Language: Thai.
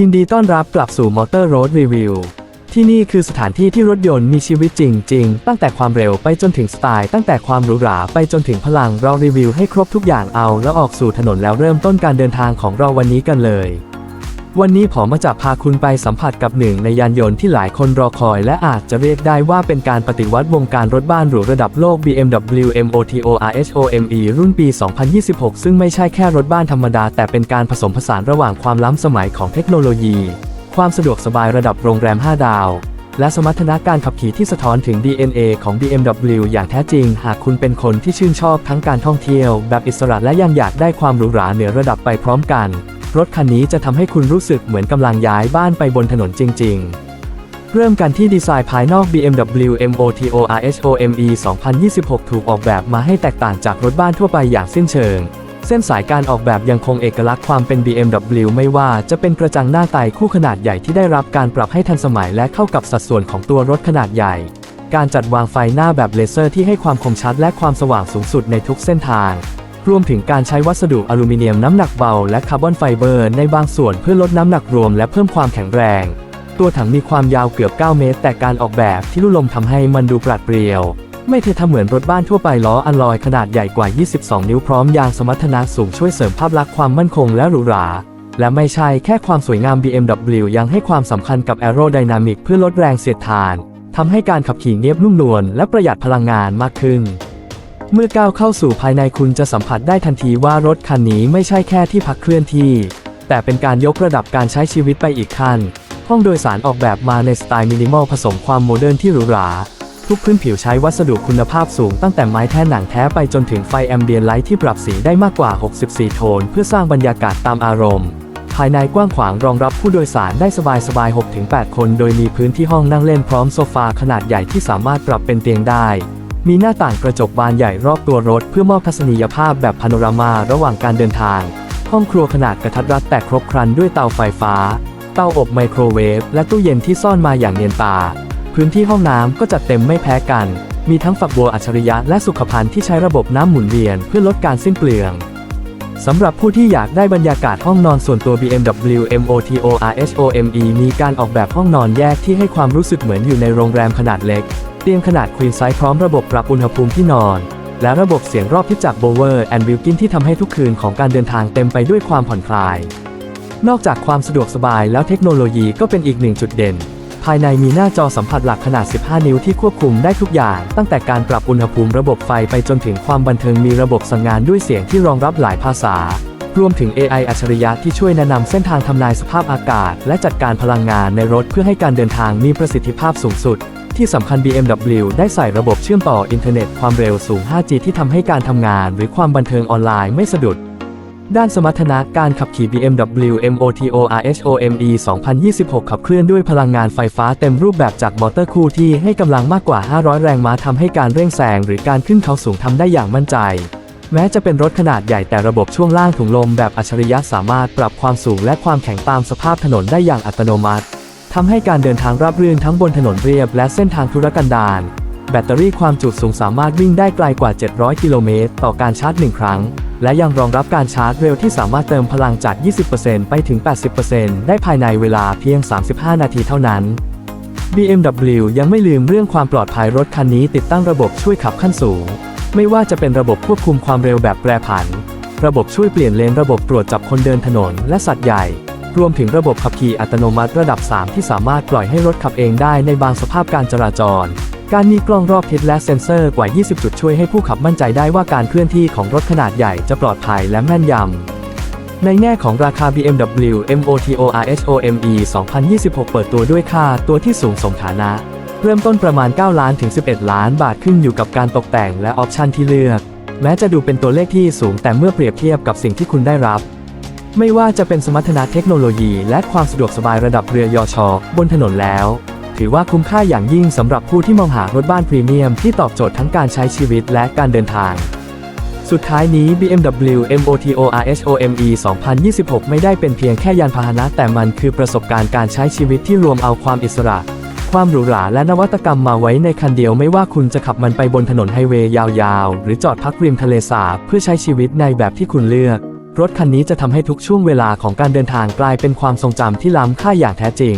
ยินดีต้อนรับกลับสู่ Motor Road Review ที่นี่คือสถานที่ที่รถยนต์มีชีวิตจริง ๆ ตั้งแต่ความเร็วไปจนถึงสไตล์ ตั้งแต่ความหรูหราไปจนถึงพลังเรารีวิวให้ครบทุกอย่างเอา แล้วออกสู่ถนนแล้วเริ่มต้นการเดินทางของเราวันนี้กันเลย วันนี้ผมมาจะพาคุณไปสัมผัสกับหนึ่งในยานยนต์ที่หลายคนรอคอย และอาจจะเรียกได้ว่าเป็นการปฏิวัติวงการรถบ้านหรูระดับโลก BMW Motor RHOME รุ่นปี 2026 ซึ่งไม่ใช่แค่รถบ้านธรรมดา แต่เป็นการผสมผสานระหว่างความล้ำสมัยของเทคโนโลยี ความสะดวกสบายระดับโรงแรม 5 ดาว และสมรรถนะการขับขี่ที่สะท้อนถึง DNA ของ BMW อย่างแท้จริง หากคุณเป็นคนที่ชื่นชอบทั้งการท่องเที่ยว แบบอิสระและยังอยากได้ความหรูหราเหนือระดับไปพร้อมกัน รถคันนี้จะทำให้คุณรู้สึกเหมือนกำลังย้ายบ้านไปบนถนนจริง ๆ เริ่มกันที่ดีไซน์ภายนอก BMW MOTORHOME 2026 ถูกออกแบบมาให้แตกต่างจากรถบ้านทั่วไปอย่างสิ้นเชิง เส้นสายการออกแบบยังคงเอกลักษณ์ความเป็น BMW ไม่ว่าจะเป็นกระจังหน้าไตคู่ขนาดใหญ่ที่ได้รับการปรับให้ทันสมัยและเข้ากับสัดส่วนของตัวรถขนาดใหญ่ การจัดวางไฟหน้าแบบเลเซอร์ที่ให้ความคมชัดและความสว่างสูงสุดในทุกเส้นทาง รวมถึงการใช้วัสดุอลูมิเนียมน้ำหนักเบาและคาร์บอนไฟเบอร์ในบางส่วนเพื่อลดน้ำหนักรวมและเพิ่มความแข็งแรง ตัวถังมีความยาวเกือบ 9 เมตร แต่การออกแบบที่ลุลมทำให้มันดูปราดเปรียว ไม่เททำเหมือนรถบ้านทั่วไปล้ออัลลอยขนาดใหญ่กว่า 22 นิ้วพร้อมยางสมรรถนะสูงช่วยเสริมภาพลักษณ์ความมั่นคงและหรูหราและไม่ใช่แค่ความสวยงาม BMW ยังให้ความสำคัญกับ Aerodynamic เพื่อลดแรงเสียดทานทำให้การขับขี่เนียบนุ่มนวลและประหยัดพลังงานมากขึ้น เมื่อก้าวเข้าสู่ภายในคุณจะสัมผัสได้ทันทีว่ารถคันนี้ไม่ใช่แค่ที่พักเคลื่อนที่ แต่เป็นการยกระดับการใช้ชีวิตไปอีกขั้น ห้องโดยสารออกแบบมาในสไตล์มินิมอลผสมความโมเดิร์นที่หรูหรา ทุกพื้นผิวใช้วัสดุคุณภาพสูงตั้งแต่ไม้แท้หนังแท้ไปจนถึงไฟแอมเบียนไลท์ที่ปรับสีได้มากกว่า 64 โทน เพื่อสร้างบรรยากาศตามอารมณ์ ภายในกว้างขวางรองรับผู้โดยสารได้สบายๆ6-8 คน โดยมีพื้นที่ห้องนั่งเล่นพร้อมโซฟาขนาดใหญ่ที่สามารถปรับเป็นเตียงได้ มีหน้าต่างกระจกบานใหญ่รอบตัวรถเพื่อมอบทัศนียภาพแบบพาโนรามาระหว่างการเดินทาง ห้องครัวขนาดกระทัดรัดแต่ครบครันด้วยเตาไฟฟ้า เตาอบไมโครเวฟและตู้เย็นที่ซ่อนมาอย่างเนียนตา พื้นที่ห้องน้ำก็จัดเต็มไม่แพ้กัน มีทั้งฝักบัวอัจฉริยะและสุขภัณฑ์ที่ใช้ระบบน้ำหมุนเวียนเพื่อลดการสิ้นเปลืองสำหรับผู้ที่อยากได้บรรยากาศห้องนอนส่วนตัว BMW Motor RHOME มีการออกแบบห้องนอนแยกที่ให้ความรู้สึกเหมือนอยู่ในโรงแรมขนาดเล็ก เตียงขนาดควีนไซส์พร้อมระบบปรับอุณหภูมิที่นอน และระบบเสียงรอบทิศจาก Bower and Wilkin ที่ทำให้ทุกคืนของการเดินทางเต็มไปด้วยความผ่อนคลาย นอกจากความสะดวกสบายแล้วเทคโนโลยีก็เป็นอีกหนึ่งจุดเด่น ภายในมีหน้าจอสัมผัสหลักขนาด 15 นิ้วที่ควบคุมได้ทุกอย่าง ตั้งแต่การปรับอุณหภูมิระบบไฟไปจนถึงความบันเทิงมีระบบสั่งงานด้วยเสียงที่รองรับหลายภาษารวมถึง AI อัจฉริยะที่ช่วยแนะนำเส้นทางทำนายสภาพอากาศ และจัดการพลังงานในรถเพื่อให้การเดินทางมีประสิทธิภาพสูงสุด ที่สำคัญ BMW ได้ใส่ระบบเชื่อมต่ออินเทอร์เน็ตความเร็วสูง 5G ที่ทำให้การทำงานหรือความบันเทิงออนไลน์ไม่สะดุด ด้านสมรรถนะการขับขี่ BMW MOTORHOME 2026 ขับเคลื่อนด้วยพลังงานไฟฟ้าเต็มรูปแบบจากมอเตอร์คู่ที่ให้กำลังมากกว่า 500 แรงม้าทำให้การเร่งแซงหรือการขึ้นเขาสูงทำได้อย่างมั่นใจ แม้จะเป็นรถขนาดใหญ่แต่ระบบช่วงล่างถุงลมแบบอัจฉริยะสามารถปรับความสูงและความแข็งตามสภาพถนนได้อย่างอัตโนมัติ ทำให้การเดินทางราบรื่นทั้งบนถนนเรียบและเส้นทางธุรกันดาร แบตเตอรี่ความจุสูงสามารถวิ่งได้ไกลกว่า 700 กิโลเมตรต่อการชาร์จ 1 ครั้ง และยังรองรับการชาร์จเร็วที่สามารถเติมพลังจาก 20%ไปถึง 80%ได้ภายในเวลาเพียง 35 นาทีเท่านั้น BMW ยังไม่ลืมเรื่องความปลอดภัยรถคันนี้ติดตั้งระบบช่วยขับขั้นสูง ไม่ว่าจะเป็นระบบควบคุมความเร็วแบบแปรผัน ระบบช่วยเปลี่ยนเลนระบบตรวจจับคนเดินถนนและสัตว์ใหญ่ รวมถึงระบบขับขี่อัตโนมัติระดับ 3 ที่สามารถปล่อยให้รถขับเองได้ในบางสภาพการจราจร การมีกล้องรอบทิศและเซ็นเซอร์กว่า 20 จุดช่วยให้ผู้ขับมั่นใจได้ว่าการเคลื่อนที่ของรถขนาดใหญ่จะปลอดภัยและแม่นยำ ในแง่ของราคา BMW MOTORHOME 2026 เปิดตัวด้วยค่าตัวที่สูงสมฐานะ เริ่มต้นประมาณ 9 ล้านถึง 11 ล้านบาทขึ้นอยู่กับการตกแต่งและออปชันที่เลือก แม้จะดูเป็นตัวเลขที่สูงแต่เมื่อเปรียบเทียบกับสิ่งที่คุณได้รับ ไม่ว่าจะเป็นสมรรถนะเทคโนโลยี และความสะดวกสบายระดับเรือยอชบนถนนแล้ว ถือว่าคุ้มค่าอย่างยิ่งสำหรับผู้ที่มองหารถบ้านพรีเมียมที่ตอบโจทย์ทั้งการใช้ชีวิตและการเดินทาง สุดท้ายนี้ BMW Motor RHOME 2026 ไม่ได้เป็นเพียงแค่ยานพาหนะแต่มันคือประสบการณ์การใช้ชีวิตที่รวมเอาความอิสระ ความหรูหราและนวัตกรรมมาไว้ในคันเดียวไม่ว่าคุณจะขับมันไปบนถนนไฮเวย์ยาวๆ หรือจอดพักริมทะเลสาบเพื่อใช้ชีวิตในแบบที่คุณเลือก รถคันนี้จะทำให้ทุกช่วงเวลาของการเดินทางกลายเป็นความทรงจำที่ล้ำค่าอย่างแท้จริง